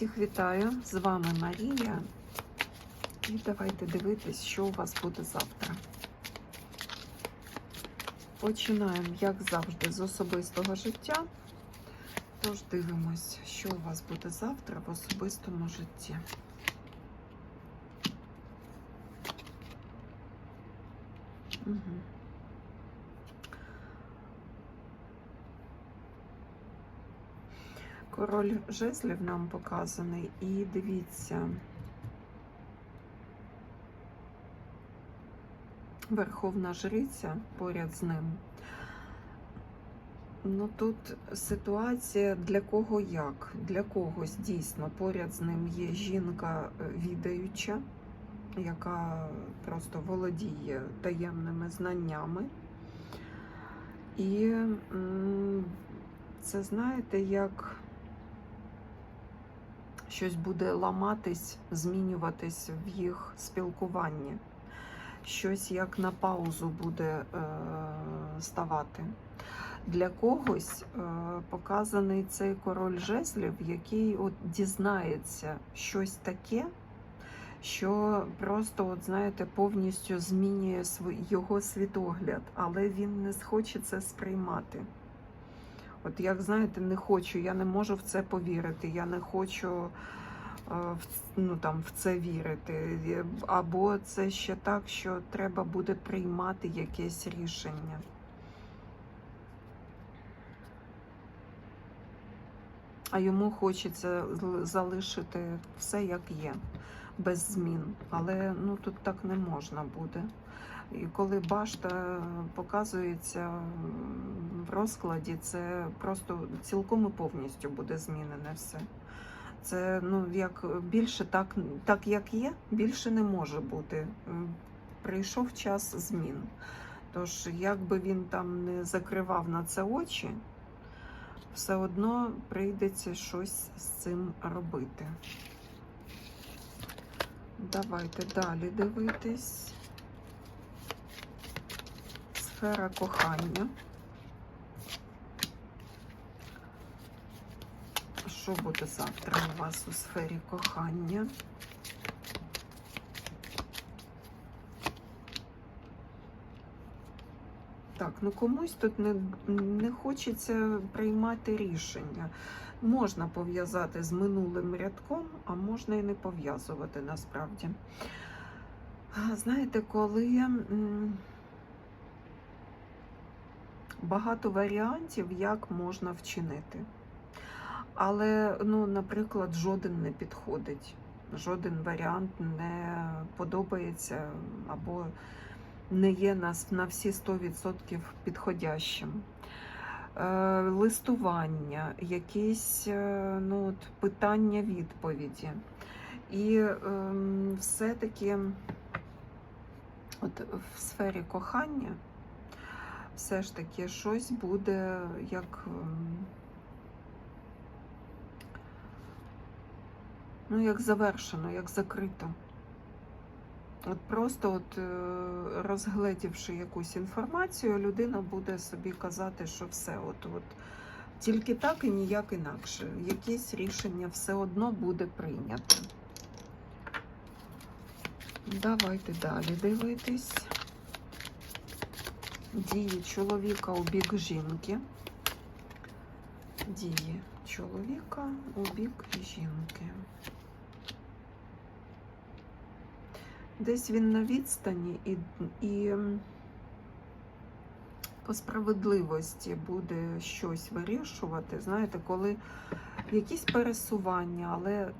Всіх вітаю! З вами Марія. І давайте дивитись, що у вас буде завтра. Починаємо, як завжди, з особистого життя. Тож дивимось, що у вас буде завтра в особистому житті. Угу. Король жезлів нам показаний, і дивіться. Верховна жриця поряд з ним. Ну тут ситуація для кого як? Для когось дійсно поряд з ним є жінка е, відаюча, яка просто володіє таємними знаннями. І це знаєте, як щось буде ламатись, змінюватись в їх спілкуванні. Щось як на паузу буде е, ставати. Для когось е, показаний цей король жезлів, який от дізнається щось таке, що просто, от знаєте, повністю змінює його світогляд, але він не схоче це сприймати. От як знаєте, не хочу, я не можу в це повірити, я не хочу е, ну, там, в це вірити. Або це ще так, що треба буде приймати якесь рішення. А йому хочеться залишити все як є, без змін. Але ну, тут так не можна буде. І коли башта показується в розкладі, це просто цілком і повністю буде змінене все. Це ну як більше так, так як є, більше не може бути. Прийшов час змін. Тож, як би він там не закривав на це очі, все одно прийдеться щось з цим робити. Давайте далі дивитись. Сфера кохання. Що буде завтра у вас у сфері кохання? Так, ну комусь тут не, не хочеться приймати рішення. Можна пов'язати з минулим рядком, а можна і не пов'язувати насправді. Знаєте, коли багато варіантів, як можна вчинити. Але, ну, наприклад, жоден не підходить, жоден варіант не подобається або не є нас на всі 100% підходящим. Е, листування, якісь е, ну, от, питання відповіді. І е, все-таки от в сфері кохання все ж таки щось буде як. ем, Ну, як завершено, як закрито. От просто от е, розгледівши якусь інформацію, людина буде собі казати, що все, от, от тільки так і ніяк інакше. Якесь рішення все одно буде прийнято. Давайте далі дивитись. Дії чоловіка у бік жінки. Дії чоловіка у бік жінки. Десь він на відстані і, і по справедливості буде щось вирішувати. Знаєте, коли якісь пересування, але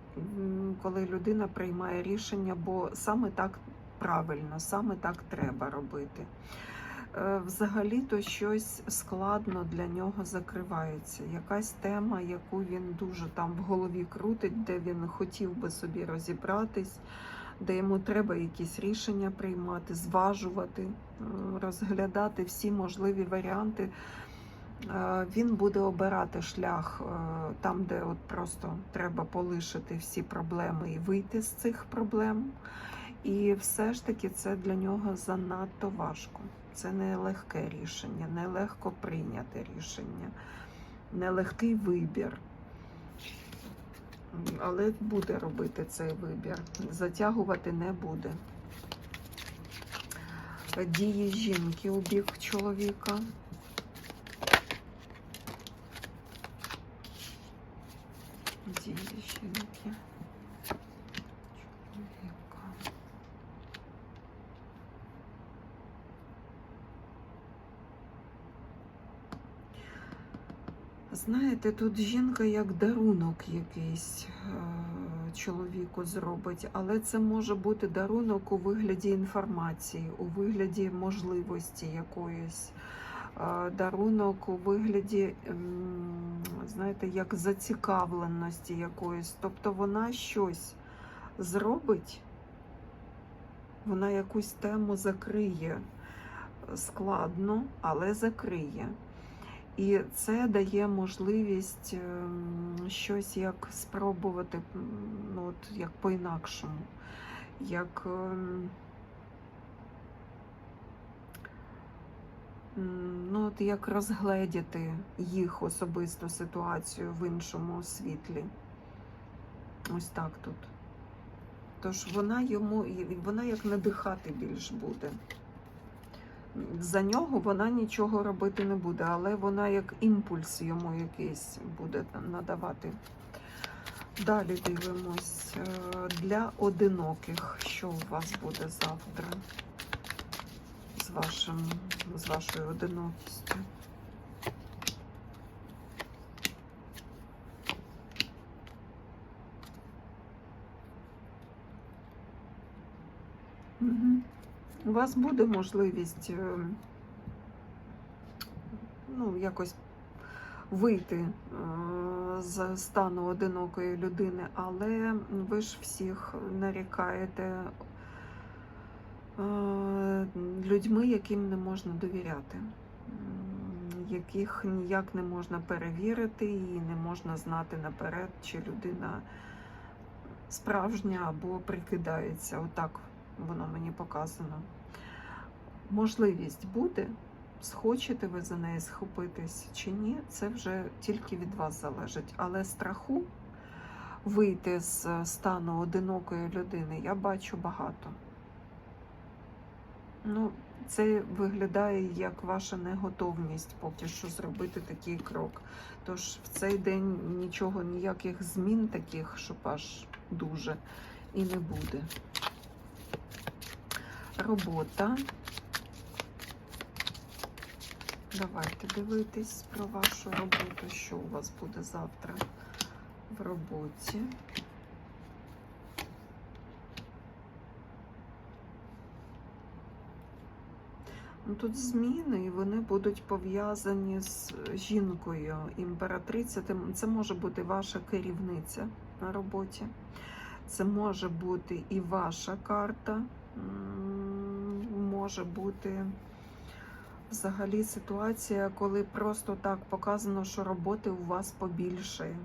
коли людина приймає рішення, бо саме так правильно, саме так треба робити. Е, Взагалі-то щось складно для нього закривається. Якась тема, яку він дуже там в голові крутить, де він хотів би собі розібратись, де йому треба якісь рішення приймати, зважувати, розглядати всі можливі варіанти. Е, Він буде обирати шлях е, там, де от просто треба полишити всі проблеми і вийти з цих проблем. І все ж таки це для нього занадто важко. Це не легке рішення, не легко прийняте рішення, нелегкий вибір. але буде робити цей вибір. Затягувати не буде. Дії жінки у бік чоловіка. Дії жінки. Чоловіка. Знаєте, тут жінка як дарунок якийсь е, чоловіку зробить, але це може бути дарунок у вигляді інформації, у вигляді можливості якоїсь, е, дарунок у вигляді, знаєте, як зацікавленості якоїсь. Тобто вона щось зробить, вона якусь тему закриє складно, але закриє. І це дає можливість ем, щось як спробувати, ну от як по-інакшому, як, ем, ну, от як розгледіти їх особисту ситуацію в іншому світлі. Ось так тут. Тож вона йому, вона як надихати більш буде за нього вона нічого робити не буде, але вона як імпульс йому якийсь буде надавати. Далі дивимось е, для одиноких, що у вас буде завтра з, вашим, з вашою одинокістю. Угу. У вас буде можливість е, ну, якось вийти е, з стану одинокої людини, але ви ж всіх нарікаєте е, людьми, яким не можна довіряти, яких ніяк не можна перевірити і не можна знати наперед, чи людина справжня або прикидається. Отак воно мені показано. Можливість буде, схочете ви за неї схопитись чи ні, це вже тільки від вас залежить. Але страху вийти з стану одинокої людини я бачу багато. Ну, це виглядає як ваша неготовність поки що зробити такий крок. Тож в цей день нічого, ніяких змін таких, щоб аж дуже і не буде. Робота. Давайте дивитись про вашу роботу, що у вас буде завтра в роботі. Ну, Тут зміни, і вони будуть пов'язані з жінкою імператриця. Це може бути ваша керівниця на роботі. Це може бути і ваша карта. Може бути взагалі ситуація, коли просто так показано, що роботи у вас побільшає.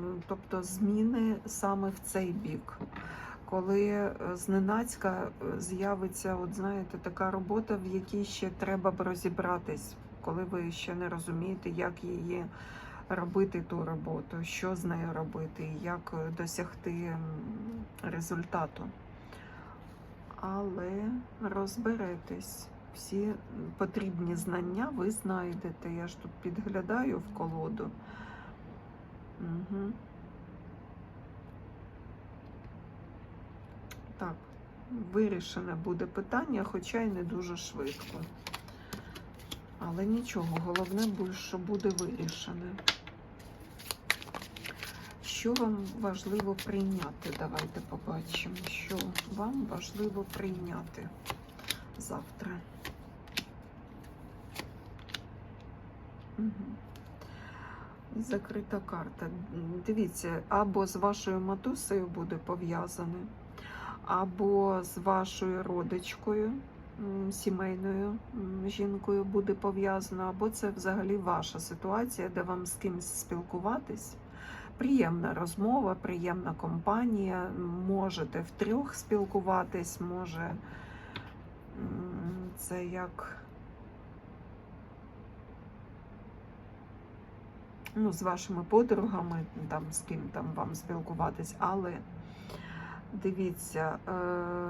Ну, Тобто зміни саме в цей бік. Коли е, зненацька е, з'явиться, от знаєте, така робота, в якій ще треба б розібратись, коли ви ще не розумієте, як її робити ту роботу, що з нею робити, як е, досягти результату. Але розберетесь. Всі потрібні знання ви знайдете. Я ж тут підглядаю в колоду. Угу. Так, вирішене буде питання, хоча й не дуже швидко. Але нічого, головне, що буде вирішене. Що вам важливо прийняти? Давайте побачимо, що вам важливо прийняти завтра. Угу. Закрита карта. Дивіться, або з вашою матусею буде пов'язане, або з вашою родичкою, сімейною жінкою буде пов'язано, або це взагалі ваша ситуація, де вам з кимось спілкуватись. Приємна розмова, приємна компанія. Можете втрьох спілкуватись, може це як ну, з вашими подругами, там з ким там вам спілкуватись, але дивіться, е,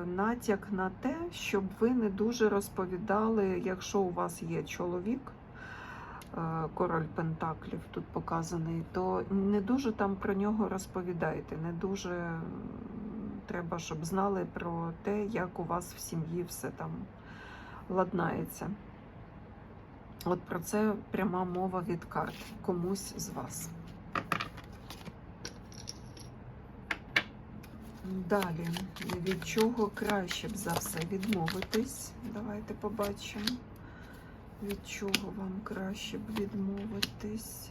натяк на те, щоб ви не дуже розповідали, якщо у вас є чоловік. Е, Король Пентаклів тут показаний, то не дуже там про нього розповідайте. Не дуже треба, щоб знали про те, як у вас в сім'ї все там ладнається. От про це пряма мова від карт комусь з вас. Далі, від чого краще б за все відмовитись? Давайте побачимо. Від чого вам краще б відмовитись?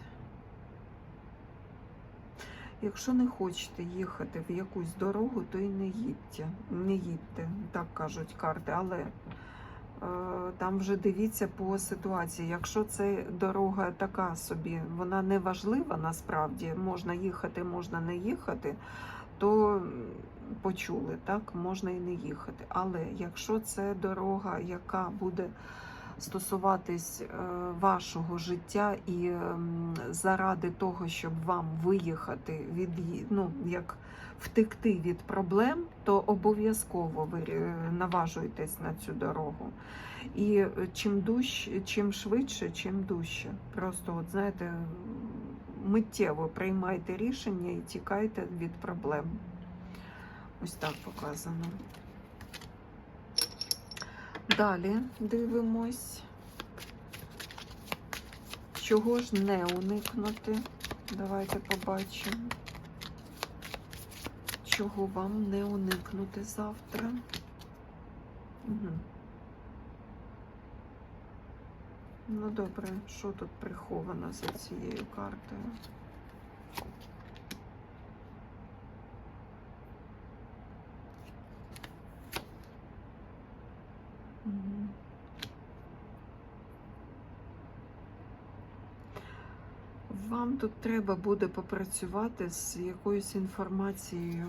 Якщо не хочете їхати в якусь дорогу, то і не їдьте. Не їдьте, так кажуть карти, але е, там вже дивіться по ситуації. Якщо це дорога така собі, вона не важлива насправді, можна їхати, можна не їхати, то почули, так, можна і не їхати. Але якщо це дорога, яка буде стосуватись е, вашого життя і ем, заради того, щоб вам виїхати від ну, як втекти від проблем, то обов'язково ви е, наважуєтесь на цю дорогу. І чим дужче, чим швидше, чим дужче. Просто, от знаєте, миттєво приймайте рішення і тікайте від проблем. Ось так показано. Далі дивимось. Чого ж не уникнути? Давайте побачимо. Чого вам не уникнути завтра? Угу. Ну добре, що тут приховано за цією картою? Вам тут треба буде попрацювати з якоюсь інформацією,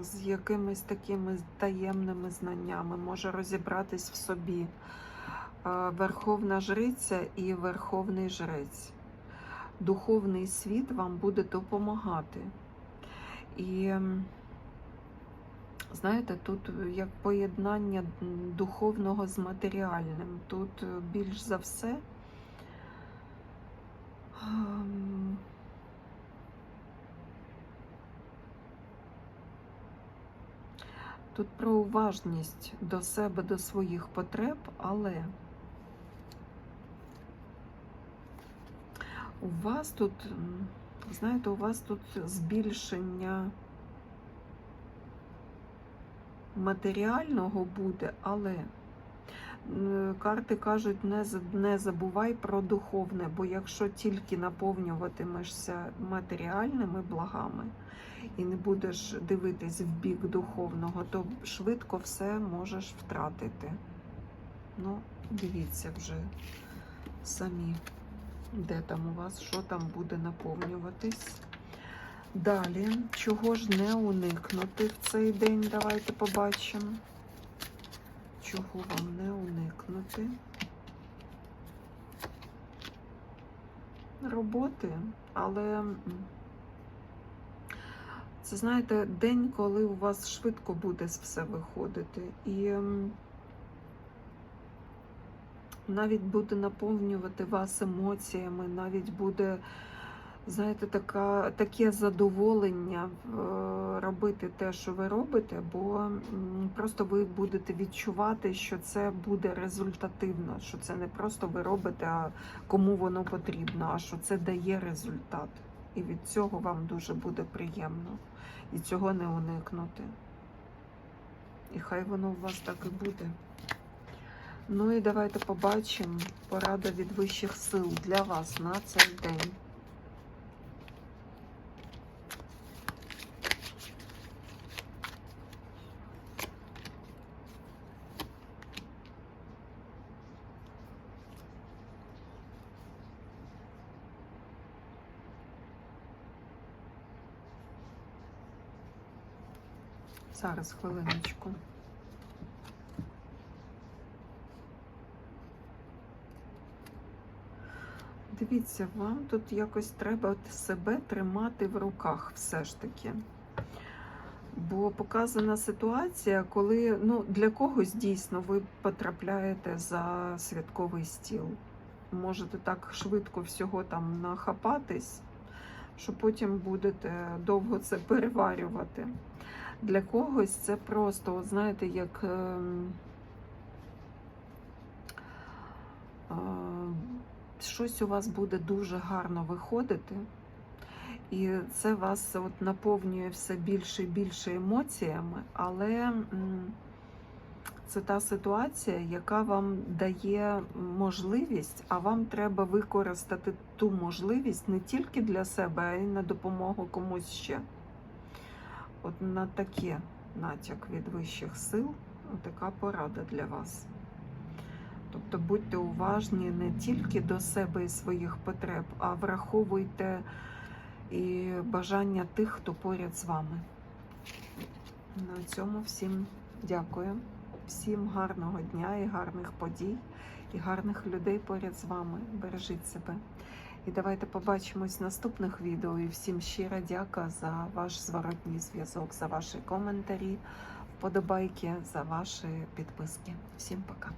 з якимись такими таємними знаннями, може розібратись в собі. Е, Верховна жриця і Верховний жрець. Духовний світ вам буде допомагати. І знаєте, тут як поєднання духовного з матеріальним. Тут е, більш за все. Тут про уважність до себе, до своїх потреб, але у вас тут, знаєте, у вас тут збільшення матеріального буде, але карти кажуть, не, не забувай про духовне, бо якщо тільки наповнюватимешся матеріальними благами і не будеш дивитись в бік духовного, то швидко все можеш втратити. Ну, дивіться вже самі, де там у вас, що там буде наповнюватись. Далі, чого ж не уникнути в цей день, давайте побачимо. Чого вам не уникнути? Роботи, але це, знаєте, день, коли у вас швидко буде все виходити. І навіть буде наповнювати вас емоціями, навіть буде, знаєте, така, таке задоволення е, робити те, що ви робите, бо просто ви будете відчувати, що це буде результативно, що це не просто ви робите, а кому воно потрібно, а що це дає результат. І від цього вам дуже буде приємно. І цього не уникнути. І хай воно у вас так і буде. Ну і давайте побачимо порада від вищих сил для вас на цей день. Зараз хвилиночку. дивіться, вам тут якось треба себе тримати в руках все ж таки. Бо показана ситуація, коли ну, для когось дійсно ви потрапляєте за святковий стіл. Можете так швидко всього там нахапатись, що потім будете довго це переварювати. Для когось це просто, от знаєте, як. ем, е, щось у вас буде дуже гарно виходити, і це вас от наповнює все більше і більше емоціями, але це та ситуація, яка вам дає можливість, а вам треба використати ту можливість не тільки для себе, а й на допомогу комусь ще. От на таке натяк від вищих сил, така порада для вас. Тобто будьте уважні не тільки до себе і своїх потреб, а враховуйте і бажання тих, хто поряд з вами. На цьому всім дякую. Всім гарного дня і гарних подій, і гарних людей поряд з вами. Бережіть себе. І давайте побачимось в наступних відео. І всім щира дяка за ваш зворотній зв'язок, за ваші коментарі, вподобайки, за ваші підписки. Всім пока.